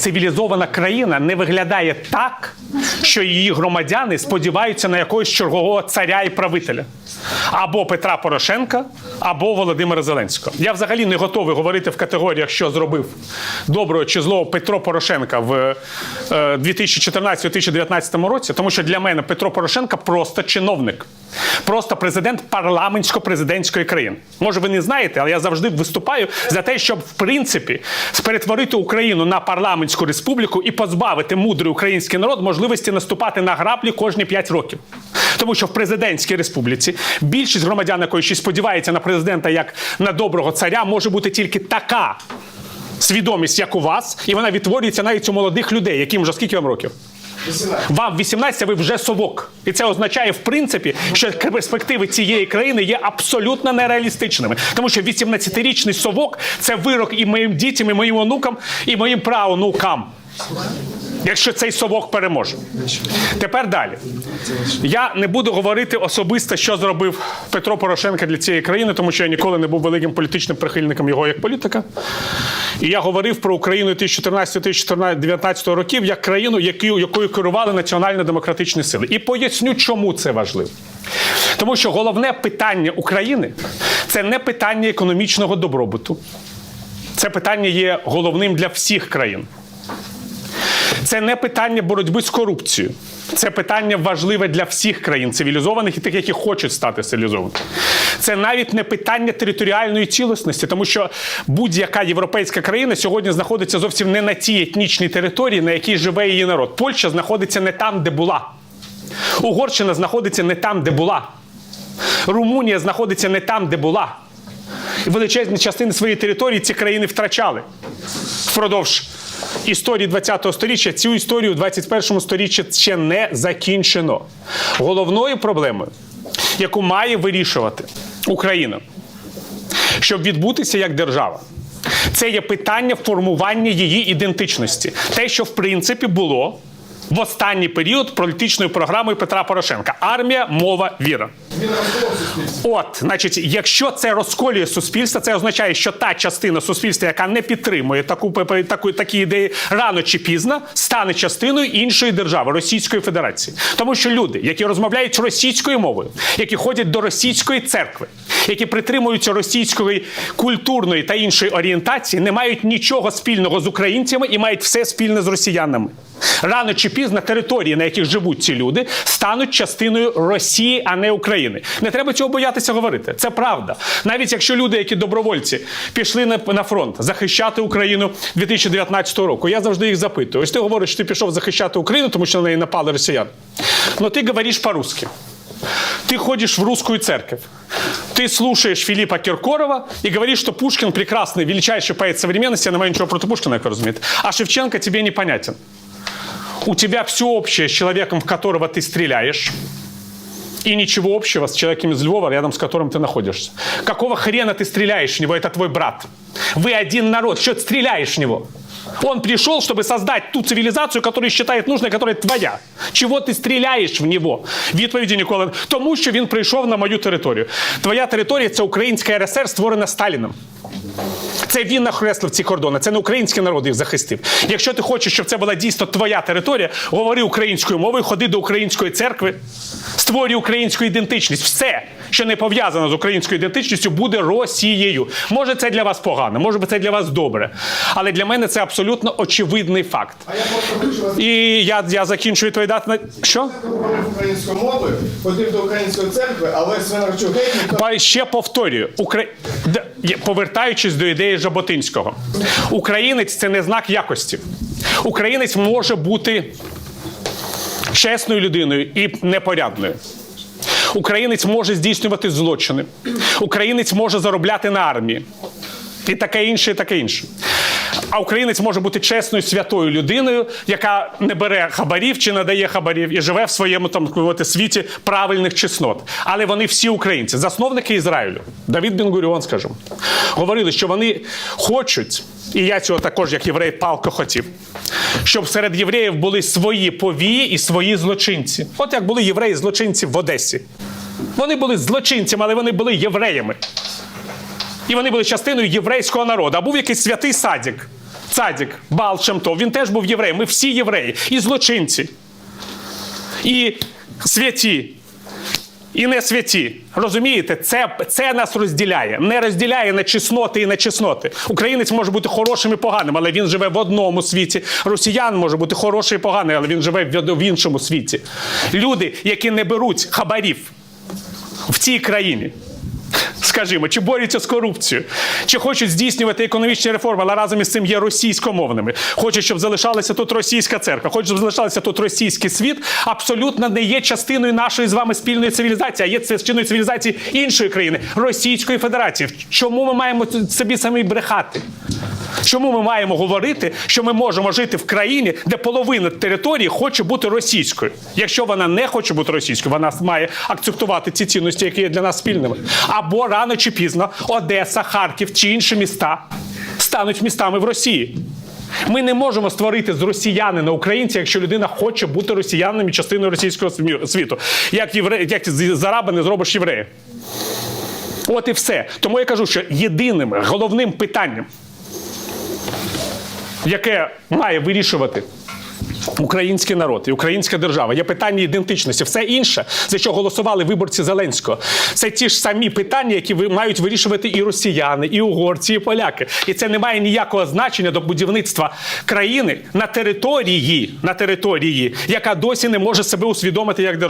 Цивілізована країна не виглядає так, що її громадяни сподіваються на якогось чергового царя і правителя. Або Петра Порошенка, або Володимира Зеленського. Я взагалі не готовий говорити в категоріях, що зробив доброго чи злого Петро Порошенка в е, 2014-2019 році, тому що для мене Петро Порошенка просто чиновник, просто президент парламентсько-президентської країни. Може, ви не знаєте, але я завжди виступаю за те, щоб в принципі перетворити Україну на парламентську республіку і позбавити мудрий український народ можливості наступати на граблі кожні 5 років. Тому що в президентській республіці більшість громадян, якої ще сподівається на президента як на доброго царя, може бути тільки така свідомість, як у вас, і вона відтворюється навіть у молодих людей, яким вже скільки вам років? Вам 18, а ви вже совок. І це означає, в принципі, що перспективи цієї країни є абсолютно нереалістичними. Тому що 18-річний совок це вирок і моїм дітям, і моїм онукам, і моїм правонукам. Якщо цей совок переможе. Тепер далі. Я не буду говорити особисто, що зробив Петро Порошенко для цієї країни, тому що я ніколи не був великим політичним прихильником його як політика. І я говорив про Україну 2014-2019 років як країну, якою, якою керували національно-демократичні сили. І поясню, чому це важливо. Тому що головне питання України це не питання економічного добробуту. Це питання є головним для всіх країн. Це не питання боротьби з корупцією. Це питання важливе для всіх країн цивілізованих і тих, які хочуть стати цивілізованими. Це навіть не питання територіальної цілісності, тому що будь-яка європейська країна сьогодні знаходиться зовсім не на тій етнічній території, на якій живе її народ. Польща знаходиться не там, де була. Угорщина знаходиться не там, де була. Румунія знаходиться не там, де була. Величезні частини своєї території ці країни втрачали впродовж історії ХХ століття. Цю історію у 21 столітті ще не закінчено. Головною проблемою, яку має вирішувати Україна, щоб відбутися як держава. Це є питання формування її ідентичності. Те, що в принципі було в останній період політичної програми Петра Порошенка: армія, мова, віра. От, значить, якщо це розколює суспільство, це означає, що та частина суспільства, яка не підтримує таку, таку, такі ідеї, рано чи пізно стане частиною іншої держави Російської Федерації. Тому що люди, які розмовляють російською мовою, які ходять до російської церкви, які притримуються російської культурної та іншої орієнтації, не мають нічого спільного з українцями і мають все спільне з росіянами. Рано чи пізно території, на яких живуть ці люди, стануть частиною Росії, а не України. Не треба цього боятися говорити. Це правда. Навіть якщо люди, які добровольці, пішли на, на фронт захищати Україну 2019 року, я завжди їх запитую. Ось ти говориш, що ти пішов захищати Україну, тому що на неї напали росіяни. Ну ти говориш по-русски. Ты ходишь в русскую церковь. Ты слушаешь Филиппа Киркорова и говоришь, что Пушкин прекрасный, величайший поэт современности, я не маю ничего против Пушкина, как разумеет. А Шевченко тебе непонятен. У тебя все общее с человеком, в которого ты стреляешь, и ничего общего с человеком из Львова, рядом с которым ты находишься. Какого хрена ты стреляешь в него? Это твой брат. Вы один народ. Что ты стреляешь в него? Он пришел, чтобы создать ту цивілізацію, яку считает нужной, которая твоя. Чого ти стріляєш в нього? Відповіді ніколи. Тому що він прийшов на мою територію. Твоя територія це Українська РСР, створена Сталіном. Це він нахреслив ці кордони, це не український народ їх захистив. Якщо ти хочеш, щоб це була дійсно твоя територія, говори українською мовою, ходи до української церкви, створюй українську ідентичність. Все, що не пов'язано з українською ідентичністю, буде Росією. Може, це для вас погано, може це для вас добре. Але для мене це абсолютно очевидний факт. А я просто І я, я закінчу відповідати на що? українською мовою, ходив до української церкви, але Свинарчук Па- Ще повторюю, Укра... Д- є- повертаючись до ідеї Жаботинського, українець це не знак якості. Українець може бути чесною людиною і непорядною. Українець може здійснювати злочини. Українець може заробляти на армії. І таке інше, і таке інше. А українець може бути чесною святою людиною, яка не бере хабарів чи не дає хабарів і живе в своєму там мовити, світі правильних чеснот. Але вони всі українці, засновники Ізраїлю, Давід Бенгуріон, скажімо, говорили, що вони хочуть, і я цього також, як єврей, палко хотів, щоб серед євреїв були свої повії і свої злочинці. От як були євреї злочинці в Одесі. Вони були злочинцями, але вони були євреями. І вони були частиною єврейського народу. А був якийсь святий садік. Цадік, Бал Шемтов, він теж був євреєм. Ми всі євреї, і злочинці, і святі, і не святі. Розумієте, це, це нас розділяє. Не розділяє на чесноти і на чесноти. Українець може бути хорошим і поганим, але він живе в одному світі. Росіян може бути хороший і поганий, але він живе в, в іншому світі. Люди, які не беруть хабарів в цій країні. Скажімо, чи борються з корупцією, чи хочуть здійснювати економічні реформи, але разом із цим є російськомовними. Хочуть, щоб залишалася тут російська церква, хочуть, щоб залишалася тут російський світ, абсолютно не є частиною нашої з вами спільної цивілізації, а є частиною цивілізації іншої країни Російської Федерації. Чому ми маємо собі самі брехати? Чому ми маємо говорити, що ми можемо жити в країні, де половина території хоче бути російською? Якщо вона не хоче бути російською, вона має акцептувати ці цінності, які є для нас спільними. Або рано чи пізно Одеса, Харків чи інші міста стануть містами в Росії. Ми не можемо створити з росіянина українця, якщо людина хоче бути росіянином і частиною російського світу. Як євре... як з араба не зробиш єврея. От і все. Тому я кажу, що єдиним головним питанням, яке має вирішувати український народ і українська держава, є питання ідентичності. Все інше, за що голосували виборці Зеленського, це ті ж самі питання, які мають вирішувати і росіяни, і угорці, і поляки. І це не має ніякого значення до будівництва країни на території, на території, яка досі не може себе усвідомити як держава.